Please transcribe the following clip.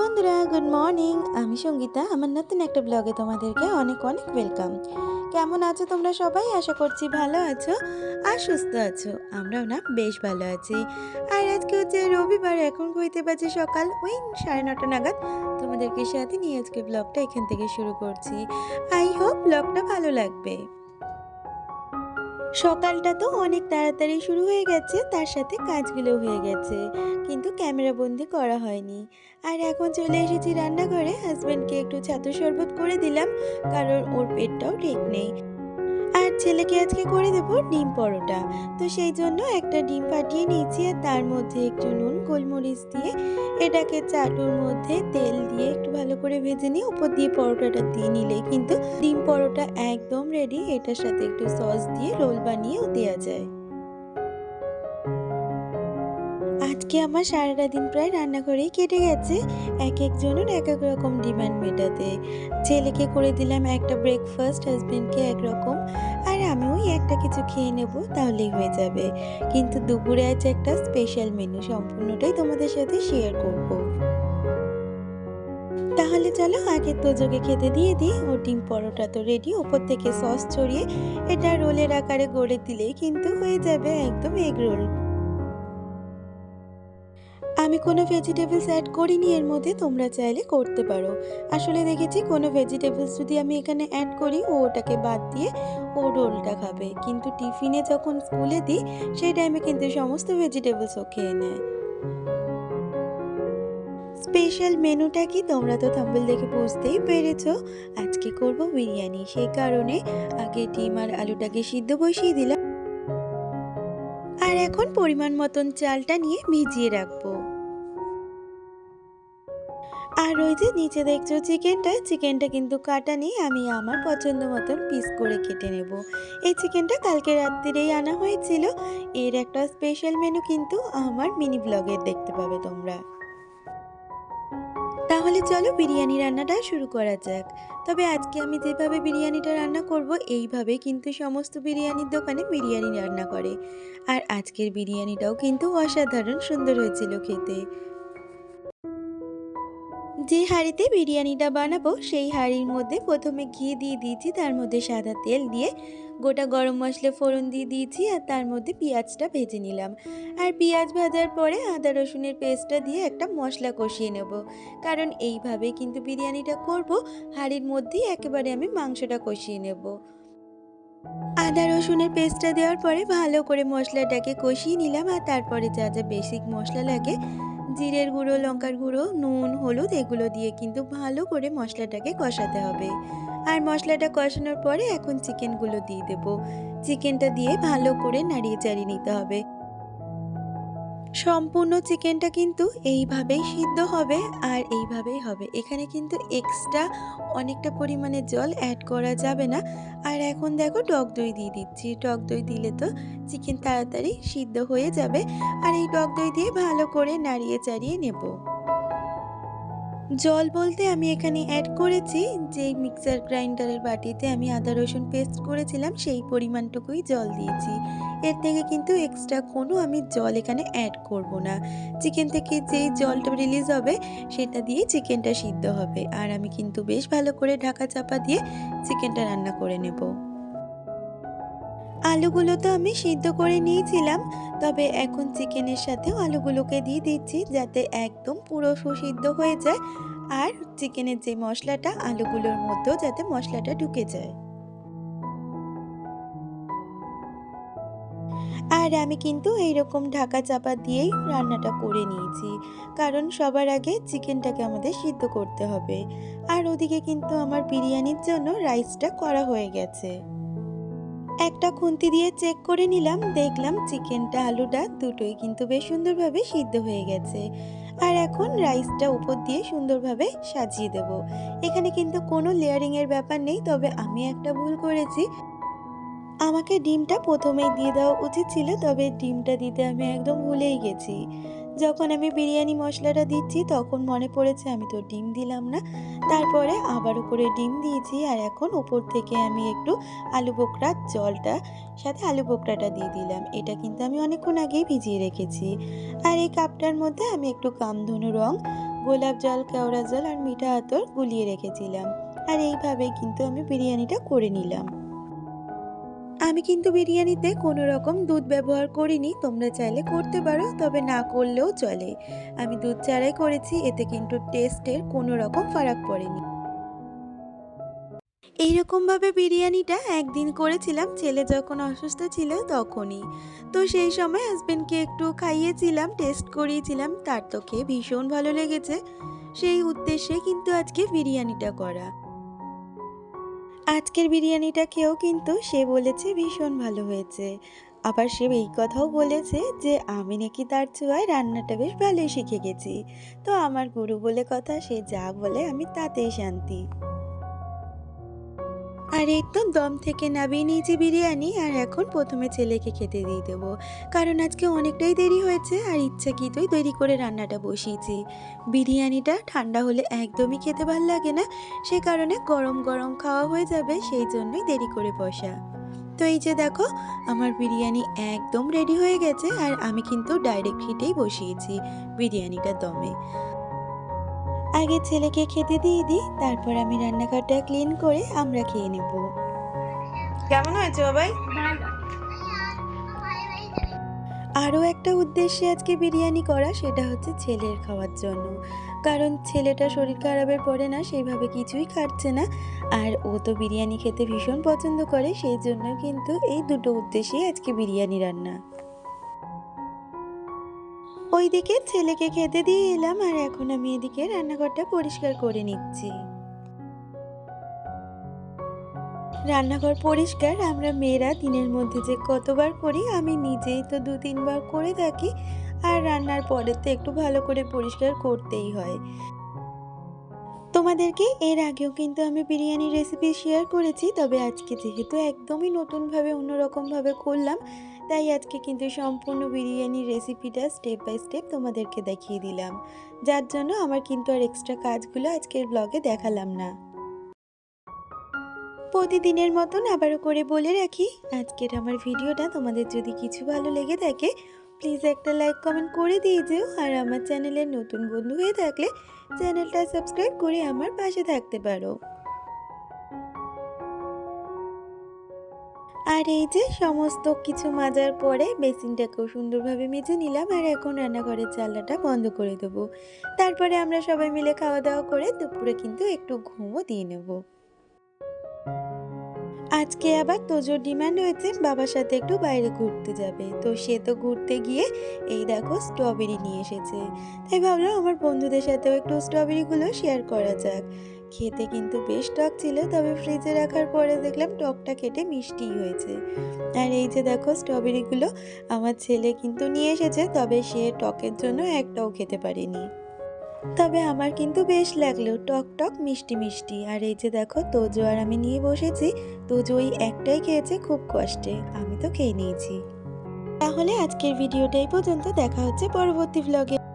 বন্ধুরা good morning আমি সঙ্গীতা। আমার নতুন একটা ব্লগে তোমাদেরকে অনেক অনেক ওয়েলকাম কেমন আছো তোমরা সবাই? আশা করছি ভালো আছো আর সুস্থ আছো। আমরাও না বেশ ভালো আছি। আর আজকে হচ্ছে রবিবার, এখন হইতে বাজে সকাল। ওই সাড়ে নটা নাগাদ তোমাদেরকে সাথে নিয়ে আজকে ব্লগটা এখান থেকে শুরু করছি। আই হোপ ব্লগটা ভালো লাগবে। সকালটা তো অনেক তাড়াতাড়ি শুরু হয়ে গেছে, তার সাথে কাজগুলো হয়ে গেছে। কিন্তু ক্যামেরা বন্দি করা হয়নি। আর এখন চলে এসেছি রান্নাঘরে। হাজব্যান্ডকে একটু ছাতু শরবত করে দিলাম, কারণ ওর পেটটাও ঠিক নেই। ছেলেকে আজকে করে দেবো ডিম পরোটা। তো সেই জন্য একটা ডিম ফাটিয়ে নিয়েছি আর তার মধ্যে একটু নুন, গোলমরিচ দিয়ে এটাকে চাটুর মধ্যে তেল দিয়ে একটু ভালো করে ভেজে নিয়ে উপর দিয়ে পরোটাটা দিয়ে নিলে কিন্তু ডিম পরোটা একদম রেডি এটার সাথে একটু সস দিয়ে রোল বানিয়েও দেওয়া যায়। আজকে আমার সারাটা দিন প্রায় রান্নাঘরেই কেটে গেছে। এক একজনের এক এক রকম ডিমান্ড মেটাতে। ছেলেকে করে দিলাম একটা ব্রেকফাস্ট হাজবেন্ডকে একরকম। আর আমি ওই একটা কিছু খেয়ে নেব, তাহলেই হয়ে যাবে। কিন্তু দুপুরে আছে একটা স্পেশাল মেনু সম্পূর্ণটাই তোমাদের সাথে শেয়ার করব। তাহলে চলো আগে তোজোকে খেতে দিয়ে দিই। ও ডিম পরোটা তো রেডি ওপর থেকে সস ছড়িয়ে এটা রোলের আকারে গড়ে দিলেই কিন্তু হয়ে যাবে একদম এগ রোল আমি কোনো ভেজিটেবলস অ্যাড করিনি, এর মধ্যে তোমরা চাইলে করতে পারো। আসলে দেখেছি কোনো ভেজিটেবলস যদি আমি এখানে অ্যাড করি, ও ওটাকে বাদ দিয়ে ও রোলটা খাবে। কিন্তু টিফিনে যখন স্কুলে দিই, সেই টাইমে কিন্তু সমস্ত ভেজিটেবলস ও খেয়ে নেয়। স্পেশাল মেনুটা কি? তোমরা তো থাম্বেল দেখে বুঝতেই পেরেছ। আজকে করব বিরিয়ানি। সেই কারণে আগে ডিম আর আলুটাকে সিদ্ধ বসিয়ে দিলাম। আর এখন পরিমাণ মতন চালটা নিয়ে ভিজিয়ে রাখব। আর ওই যে নিচে দেখছ চিকেনটা চিকেনটা কিন্তু কাটা নেই, আমি আমার পছন্দ মতন পিস করে কেটে নেব। এই চিকেনটা কালকে রাত্রিরেই আনা হয়েছিল। এর একটা স্পেশাল মেনু কিন্তু আমার মিনি ব্লগে দেখতে পাবে তোমরা। তাহলে চলো বিরিয়ানি রান্নাটা শুরু করা যাক। তবে আজকে আমি যেভাবে বিরিয়ানিটা রান্না করব এইভাবে কিন্তু সমস্ত বিরিয়ানির দোকানে বিরিয়ানি রান্না করে। আর আজকের বিরিয়ানিটাও কিন্তু অসাধারণ সুন্দর হয়েছিল খেতে। যে হাঁড়িতে বিরিয়ানিটা বানাবো, সেই হাঁড়ির মধ্যে প্রথমে ঘি দিয়ে দিয়েছি, তার মধ্যে সাদা তেল দিয়ে গোটা গরম মশলা ফোড়ন দিয়ে দিয়েছি আর তার মধ্যে পেঁয়াজটা ভেজে নিলাম। আর পেঁয়াজ ভাজার পরে আদা রসুনের পেস্টটা দিয়ে একটা মশলা কষিয়ে নেব। কারণ এইভাবে কিন্তু বিরিয়ানিটা করব, হাঁড়ির মধ্যেই একেবারে আমি মাংসটা কষিয়ে নেব। আদা রসুনের পেস্টটা দেওয়ার পরে ভালো করে মশলাটাকে কষিয়ে নিলাম আর তারপরে যা যা বেসিক মশলা লাগে জিরের গুঁড়ো, লঙ্কার গুঁড়ো, নুন, হলুদ এগুলো দিয়ে কিন্তু ভালো করে মশলাটাকে কষাতে হবে। আর মশলাটা কষানোর পরে এখন চিকেনগুলো দিয়ে দেব। চিকেনটা দিয়ে ভালো করে নাড়িয়ে চাড়িয়ে নিতে হবে। সম্পূর্ণ চিকেনটা কিন্তু এইভাবেই সিদ্ধ হবে আর এইভাবেই হবে। এখানে কিন্তু এক্সট্রা অনেকটা পরিমাণে জল অ্যাড করা যাবে না। আর এখন দেখো টক দই দিয়ে দিচ্ছি। টক দই দিলে তো চিকেন তাড়াতাড়ি সিদ্ধ হয়ে যাবে। আর এই টক দই দিয়ে ভালো করে নাড়িয়ে চাড়িয়ে নেব। জল বলতে আমি এখানে অ্যাড করেছি যে মিক্সার গ্রাইন্ডারের বাটিতে আমি আদা, রসুন পেস্ট করেছিলাম, সেই পরিমাণটুকুই জল দিয়েছি। এর থেকে কিন্তু এক্সট্রা কোনো আমি জল এখানে অ্যাড করব না। চিকেন থেকে যেই জলটা রিলিজ হবে, সেটা দিয়ে চিকেনটা সিদ্ধ হবে। আর আমি কিন্তু বেশ ভালো করে ঢাকা চাপা দিয়ে চিকেনটা রান্না করে নেব। আলুগুলো তো আমি সিদ্ধ করে নিয়েছিলাম, তবে এখন চিকেনের সাথেও আলুগুলোকে দিয়ে দিচ্ছি যাতে একদম পুরো সুসিদ্ধ হয়ে যায় আর চিকেনের যে মশলাটা, আলুগুলোর মধ্যেও যাতে মশলাটা ঢুকে যায়। আর আমি কিন্তু এইরকম ঢাকা চাপা দিয়েই রান্নাটা করে নিয়েছি, কারণ সবার আগে চিকেনটাকে আমাদের সিদ্ধ করতে হবে। আর ওদিকে কিন্তু আমার বিরিয়ানির জন্য রাইসটা করা হয়ে গেছে। একটা খুন্তি দিয়ে চেক করে নিলাম, দেখলাম চিকেনটা আলুটা দুটোই কিন্তু বেশ সুন্দরভাবে সিদ্ধ হয়ে গেছে। আর এখন রাইসটা উপর দিয়ে সুন্দরভাবে সাজিয়ে দেব। এখানে কিন্তু কোনো লেয়ারিংয়ের ব্যাপার নেই, তবে আমি একটা ভুল করেছি। আমাকে ডিমটা প্রথমেই দিয়ে দেওয়া উচিত ছিল, তবে ডিমটা দিতে আমি একদম ভুলেই গেছি। যখন আমি বিরিয়ানি মশলাটা দিচ্ছি, তখন মনে পড়েছে আমি তো ডিম দিলাম না। তারপরে আবার উপরে ডিম দিয়েছি আর এখন উপর থেকে আমি একটু আলু বোকরার জলটা, সাথে আলু বোকরাটা দিয়ে দিলাম। এটা কিন্তু আমি অনেকক্ষণ আগেই ভিজিয়ে রেখেছি। আর এই কাপটার মধ্যে আমি একটু কামধনু রং, গোলাপ জল, কেওড়া জল আর মিঠা আতর গুলিয়ে রেখেছিলাম। আর এইভাবে কিন্তু আমি বিরিয়ানিটা করে নিলাম। আমি কিন্তু বিরিয়ানিতে কোনো রকম দুধ ব্যবহার করিনি, তোমরা চাইলে করতে পারো, তবে না করলেও চলে। আমি দুধ ছাড়াই করেছি, এতে কিন্তু টেস্টের কোনো রকম ফারাক পড়েনি। এইরকমভাবে বিরিয়ানিটা একদিন করেছিলাম, ছেলে যখন অসুস্থ ছিল তখনই। তো সেই সময় হাজবেন্ডকে একটু খাইয়েছিলাম টেস্ট করিয়েছিলাম, তার তো খেয়ে ভীষণ ভালো লেগেছে। সেই উদ্দেশ্যে কিন্তু আজকে বিরিয়ানিটা করা। আজকের বিরিয়ানিটা খেয়েও কিন্তু সে বলেছে ভীষণ ভালো হয়েছে। আবার সে এই কথাও বলেছে যে, আমি নাকি তার চুয়ায় রান্নাটা বেশ ভালোই শিখে গেছি। তো আমার গুরু বলে কথা, সে যা বলে আমি তাতেই শান্তি। আর তো দম থেকে নামিয়ে নিয়েছি বিরিয়ানি, আর এখন প্রথমে ছেলেকে খেতে দিয়ে দেবো। কারণ আজকে অনেকটাই দেরি হয়েছে, আর ইচ্ছাকৃতই দেরি করে রান্নাটা বসিয়েছি। বিরিয়ানিটা ঠান্ডা হলে একদমই খেতে ভালো লাগে না, সে কারণে গরম গরম খাওয়া হয়ে যাবে, সেই জন্যই দেরি করে বসা। তো এই যে দেখো, আমার বিরিয়ানি একদম রেডি হয়ে গেছে, আর আমি কিন্তু ডাইরেক্ট হিটেই বসিয়েছি বিরিয়ানিটা দমে। আগে ছেলেকে খেতে দিয়ে দিই তারপর আমি রান্নাঘরটা ক্লিন করে আমরা খেয়ে নেব। কেমন হয়েছে বাবাই আরও একটা উদ্দেশ্যে আজকে বিরিয়ানি করা সেটা হচ্ছে ছেলের খাওয়ার জন্য। কারণ ছেলেটা শরীর খারাপের পরে না সেইভাবে কিছুই খাচ্ছে না। আর ও তো বিরিয়ানি খেতে ভীষণ পছন্দ করে সেই জন্য কিন্তু এই দুটো উদ্দেশ্যেই আজকে বিরিয়ানি রান্না। ওইদিকে ছেলেকে খেতে দিয়ে এলাম আর এখন আমি এদিকে রান্নাঘরটা পরিষ্কার করে নিচ্ছি। রান্নাঘর পরিষ্কার, আমরা মেয়েরা দিনের মধ্যে যে কতবার করি, আমি নিজেই তো দু তিনবার করে থাকি, আর রান্নার পরে তো একটু ভালো করে পরিষ্কার করতেই হয়। তোমাদেরকে এর আগেও কিন্তু আমি বিরিয়ানির রেসিপি শেয়ার করেছি, তবে আজকে যেহেতু একদমই নতুনভাবে, অন্যরকমভাবে করলাম, তাই আজকে কিন্তু সম্পূর্ণ বিরিয়ানির রেসিপিটা স্টেপ বাই স্টেপ তোমাদেরকে দেখিয়ে দিলাম। যার জন্য আমার কিন্তু আর এক্সট্রা কাজগুলো আজকের ব্লগে দেখালাম না। প্রতিদিনের মতন আবারও করে বলে রাখি, আজকের আমার ভিডিওটা তোমাদের যদি কিছু ভালো লেগে থাকে প্লিজ একটা লাইক, কমেন্ট করে দিয়ে যেও। আর আমার চ্যানেলের নতুন বন্ধু হয়ে থাকলে চ্যানেলটা সাবস্ক্রাইব করে আমার পাশে থাকতে পারো। আর এই যে সমস্ত কিছু মাজার পরে বেসিনটাকেও সুন্দরভাবে মেজে নিলাম আর এখন রান্নাঘরের জানলাটা বন্ধ করে দেবো। তারপরে আমরা সবাই মিলে খাওয়া দাওয়া করে দুপুরে কিন্তু একটু ঘুমও দিয়ে নেব। আজকে আবার তোজোর ডিমান্ড হয়েছে, বাবার সাথে একটু বাইরে ঘুরতে যাবে। তো সে তো ঘুরতে গিয়ে এই দেখো স্ট্রবেরি নিয়ে এসেছে। তাই ভাবলাম আমার বন্ধুদের সাথেও একটু স্ট্রবেরিগুলো শেয়ার করা যাক। খেতে কিন্তু বেশ টক ছিল, তবে ফ্রিজে রাখার পরে দেখলাম টকটা কেটে মিষ্টিই হয়েছে। আর এই যে দেখো স্ট্রবেরিগুলো আমার ছেলে কিন্তু নিয়ে এসেছে, তবে সে টকের জন্য একটাও খেতে পারেনি। তবে আমার কিন্তু বেশ লাগল। টক টক, মিষ্টি মিষ্টি। আর এই যে দেখো, তোজো আর আমি নিয়ে বসেছি। তোজো ওই একটাই খেয়েছে খুব কষ্টে। আমি তো খেয়ে নিয়েছি। তাহলে আজকের ভিডিওটাই পর্যন্ত। দেখা হচ্ছে পরবর্তী ভ্লগে